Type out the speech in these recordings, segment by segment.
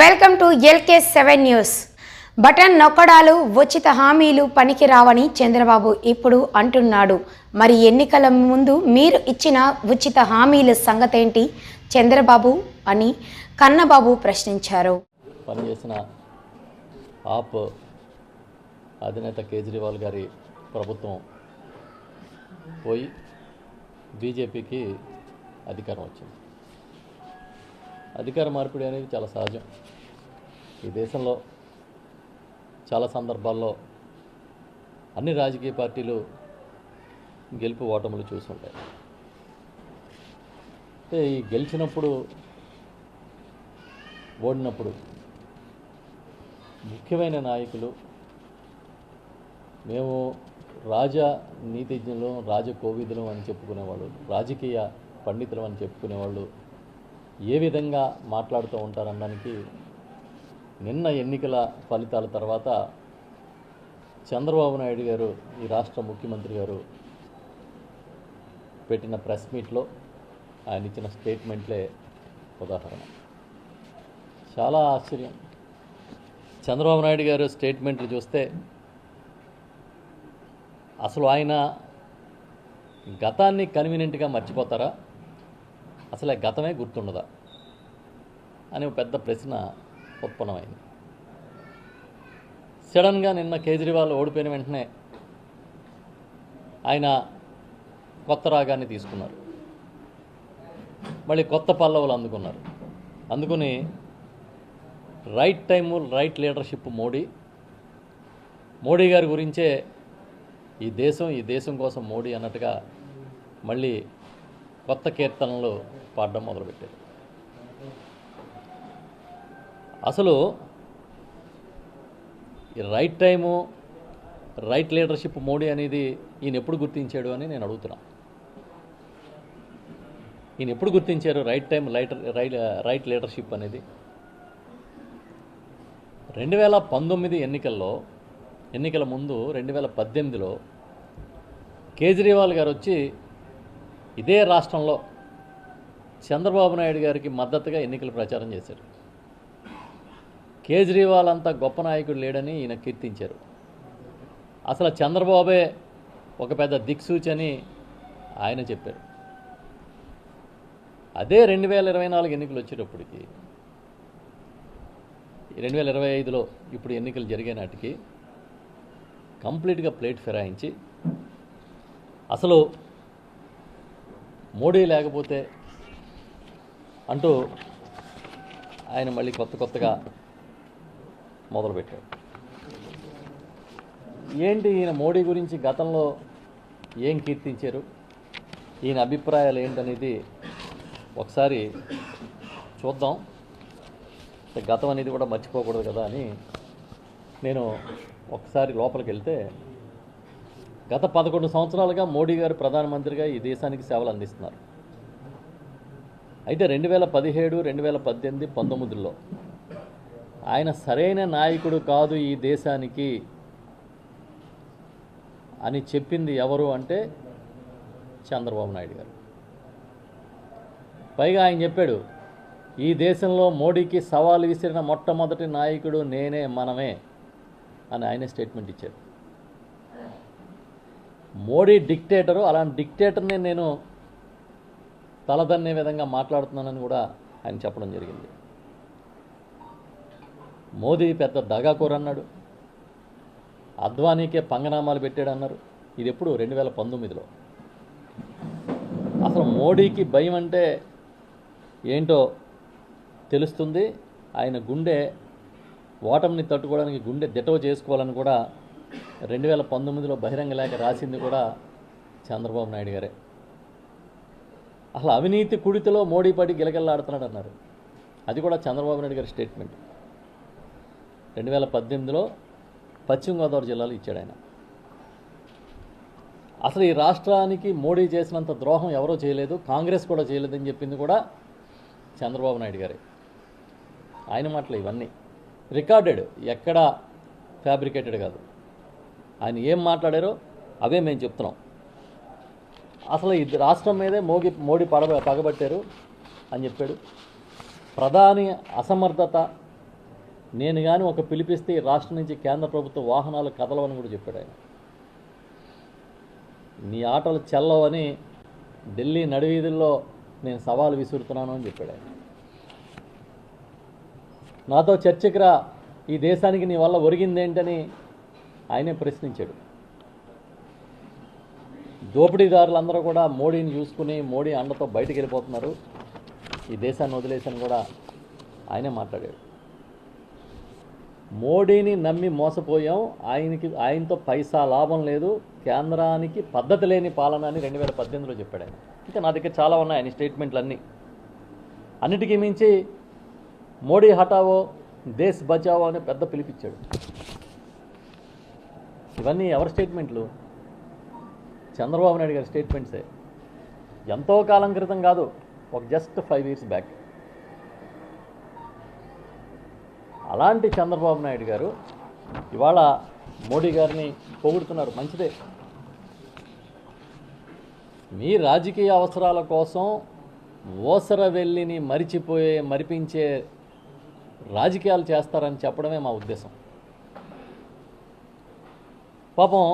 Welcome to LK seven news. Button నొక్కడాలు ఉచిత హామీలు పనికి రావని చంద్రబాబు ఇప్పుడు అంటున్నాడు. మరి ఎన్నికల ముందు మీరు ఇచ్చిన ఉచిత హామీల సంగతేంటి? చంద్రబాబు అని కన్నబాబు ప్రశ్నించారు. పనిచేసిన ఆప్ అధినేత కేజ్రీవాల్ గారి ప్రభుత్వం పోయి బీజేపీకి అధికారం వచ్చింది. అధికార మార్పిడి అనేది చాలా సహజం. ఈ దేశంలో చాలా సందర్భాల్లో అన్ని రాజకీయ పార్టీలు గెలుపు ఓటములు చూస్తుంటాయి అంటే ఈ గెలిచినప్పుడు ఓడినప్పుడు ముఖ్యమైన నాయకులు మేము రాజా నీతిజ్ఞులు రాజ కోవిదులం అని చెప్పుకునేవాళ్ళు రాజకీయ పండితులం అని చెప్పుకునేవాళ్ళు ఏ విధంగా మాట్లాడుతూ ఉంటారనడానికి నిన్న ఎన్నికల ఫలితాల తర్వాత చంద్రబాబు నాయుడు గారు ఈ రాష్ట్ర ముఖ్యమంత్రి గారు పెట్టిన ప్రెస్ మీట్లో ఆయన ఇచ్చిన స్టేట్మెంట్లే ఉదాహరణ. చాలా ఆశ్చర్యం. చంద్రబాబు నాయుడు గారు స్టేట్మెంట్లు చూస్తే అసలు ఆయన గతాన్ని కన్వీనియంట్గా మర్చిపోతారా? అసలే గతమే గుర్తుండదా? అనే ఒక పెద్ద ప్రశ్న ఉత్పన్నమైంది. సడన్గా నిన్న కేజ్రీవాల్ ఓడిపోయిన వెంటనే ఆయన కొత్త రాగాన్ని తీసుకున్నారు. మళ్ళీ కొత్త పల్లవులు అందుకున్నారు. అందుకుని right time right leadership Modi. Modi గారి గురించే ఈ దేశం ఈ దేశం కోసం మోడీ అన్నట్టుగా మళ్ళీ కొత్త కీర్తనలు పాడడం మొదలుపెట్టారు. అసలు ఈ right time right leadership Modi అనేది ఈయన ఎప్పుడు గుర్తించాడు అని నేను అడుగుతున్నా. ఈయన ఎప్పుడు గుర్తించారు right time lighter right right leadership అనేది? రెండు వేల పంతొమ్మిది ఎన్నికల్లో ఎన్నికల ముందు రెండు వేల పద్దెనిమిదిలో కేజ్రీవాల్ గారు వచ్చి ఇదే రాష్ట్రంలో చంద్రబాబు నాయుడు గారికి మద్దతుగా ఎన్నికల ప్రచారం చేశారు. కేజ్రీవాల్ అంత గొప్ప నాయకుడు లేడని ఈయన కీర్తించారు. అసలు చంద్రబాబే ఒక పెద్ద దిక్సూచి అని ఆయన చెప్పారు. అదే రెండు వేల ఇరవై నాలుగు ఎన్నికలు వచ్చేటప్పటికి రెండు వేల ఇరవై ఐదులో ఇప్పుడు ఎన్నికలు జరిగే నాటికి కంప్లీట్గా ప్లేట్ ఫిరాయించి అసలు మోడీ లేకపోతే అంటూ ఆయన మళ్ళీ కొత్త కొత్తగా మొదలుపెట్టాడు. ఏంటి ఈయన మోడీ గురించి గతంలో ఏం కీర్తించారు? ఈయన అభిప్రాయాలు ఏంటనేది ఒకసారి చూద్దాం. గతం అనేది కూడా మర్చిపోకూడదు కదా అని నేను ఒకసారి లోపలికి వెళ్తే గత పదకొండు సంవత్సరాలుగా మోడీ గారు ప్రధానమంత్రిగా ఈ దేశానికి సేవలు అందిస్తున్నారు. అయితే రెండు వేల పదిహేడు రెండు వేల పద్దెనిమిది పంతొమ్మిదిలో ఆయన సరైన నాయకుడు కాదు ఈ దేశానికి అని చెప్పింది ఎవరు అంటే చంద్రబాబు నాయుడు గారు. పైగా ఆయన చెప్పాడు ఈ దేశంలో మోడీకి సవాలు విసిరిన మొట్టమొదటి నాయకుడు నేనే మనమే అని ఆయన స్టేట్మెంట్ ఇచ్చారు మోడీ డిక్టేటరు అలాంటి డిక్టేటర్ని నేను తలదన్నే విధంగా మాట్లాడుతున్నానని కూడా ఆయన చెప్పడం జరిగింది. మోదీ పెద్ద దగాకూర అన్నాడు. అద్వానీకే పంగనామాలు పెట్టాడు అన్నారు ఇది ఎప్పుడు? రెండు వేల పంతొమ్మిదిలో. అసలు మోడీకి భయం అంటే ఏంటో తెలుస్తుంది. ఆయన గుండె ఓటమిని తట్టుకోవడానికి గుండె దిటవ చేసుకోవాలని కూడా రెండు వేల పంతొమ్మిదిలో బహిరంగ లేఖ రాసింది కూడా చంద్రబాబు నాయుడు గారే. అసలు అవినీతి కుడితిలో మోడీ పడి గిలగిల్లాడుతున్నాడు అన్నారు. అది కూడా చంద్రబాబు నాయుడు గారి స్టేట్మెంట్. రెండు వేల పద్దెనిమిదిలో పశ్చిమ గోదావరి జిల్లాలో ఇచ్చాడు ఆయన. అసలు ఈ రాష్ట్రానికి మోడీ చేసినంత ద్రోహం ఎవరో చేయలేదు కాంగ్రెస్ కూడా చేయలేదని చెప్పింది కూడా చంద్రబాబు నాయుడు గారే. ఆయన మాటలు ఇవన్నీ. రికార్డెడ్ ఎక్కడ ఫ్యాబ్రికేటెడ్ కాదు. ఆయన ఏం మాట్లాడారో అవే మేము చెప్తున్నాం. అసలు ఈ రాష్ట్రం మీదే మోగి మోడీ పడ పగబట్టారు అని చెప్పాడు. ప్రధాని అసమర్థత నేను కానీ ఒక పిలిపిస్తే రాష్ట్రం నుంచి కేంద్ర ప్రభుత్వ వాహనాలు కదలవని కూడా చెప్పాడు ఆయన. నీ ఆటలు చెల్లవని ఢిల్లీ నడివీధుల్లో నేను సవాలు విసురుతున్నాను అని చెప్పాడు ఆయన. నాతో చర్చకి రా ఈ దేశానికి నీ వల్ల ఒరిగిందేంటని ఆయనే ప్రశ్నించాడు. దోపిడీదారులందరూ కూడా మోడీని చూసుకుని మోడీ అండతో బయటకు వెళ్ళిపోతున్నారు. ఈ దేశాన్ని వదిలేసని కూడా ఆయనే మాట్లాడాడు. మోడీని నమ్మి మోసపోయాం. ఆయనకి ఆయనతో పైసా లాభం లేదు. కేంద్రానికి పద్ధతి లేని పాలన అని రెండు వేల పద్దెనిమిదిలో చెప్పాడు ఆయన. ఇంకా నా దగ్గర చాలా ఉన్నాయి ఆయన స్టేట్మెంట్లు అన్నీ అన్నిటికీ మించి మోడీ హటావో దేశ్ బచావో అని పెద్ద పిలిపించాడు ఇవన్నీ ఎవరి స్టేట్మెంట్లు? చంద్రబాబు నాయుడు గారి స్టేట్మెంట్సే. ఎంతో కాలం క్రితం కాదు ఒక జస్ట్ ఫైవ్ ఇయర్స్ బ్యాక్. అలాంటి చంద్రబాబు నాయుడు గారు ఇవాళ మోడీ గారిని పొగుడుతున్నారు. మంచిదే. మీ రాజకీయ అవసరాల కోసం ఓసర వెళ్ళిని మరిచిపోయే మరిపించే రాజకీయాలు చేస్తారని చెప్పడమే మా ఉద్దేశం. పాపం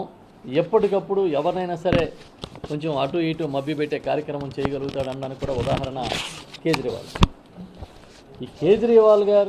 ఎప్పటికప్పుడు ఎవరినైనా సరే కొంచెం అటు ఇటు మబ్బి పెట్టే కార్యక్రమం చేయగలుగుతాడన్నాను కూడా ఉదాహరణ కేజ్రీవాల్. ఈ కేజ్రీవాల్ గారు